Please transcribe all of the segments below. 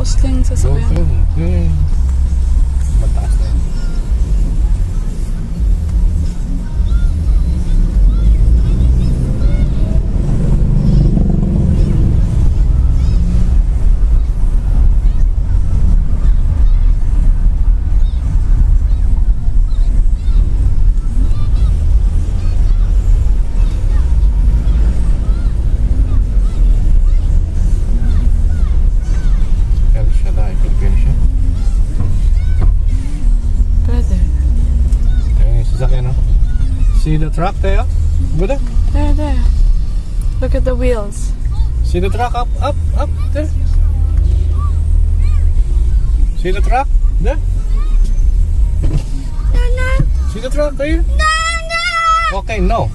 Osling sa So, sabayan. yun, yun. Mataas na yun. See the truck there? Buda? There, there. Look at the wheels. See the truck up, up, up, there? See the truck? There? See the truck there? Okay, no.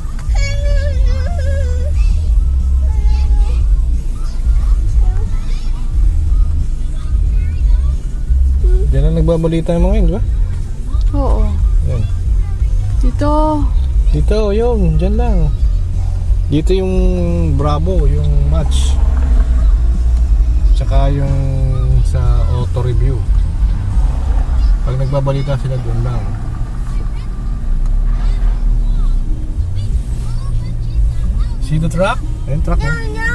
Diyan na nagbabalita yung mga yun, di ba? Oo. Yan. Dito. Dito, yun, dyan lang. Dito yung Bravo, yung match. Tsaka yung sa auto review. Pag nagbabalita sila doon lang. See the truck? Ayun, truck. No, Ayan,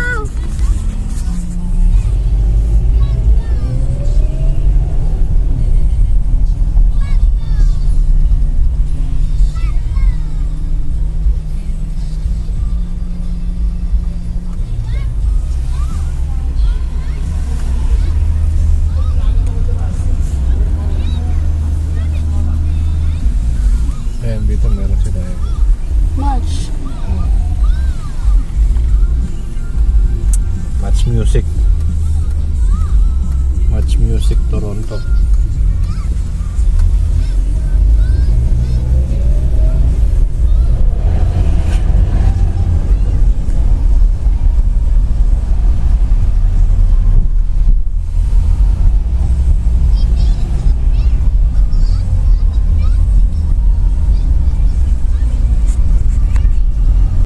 dito meron sila. eh. Much. Match Music. Match Music Toronto.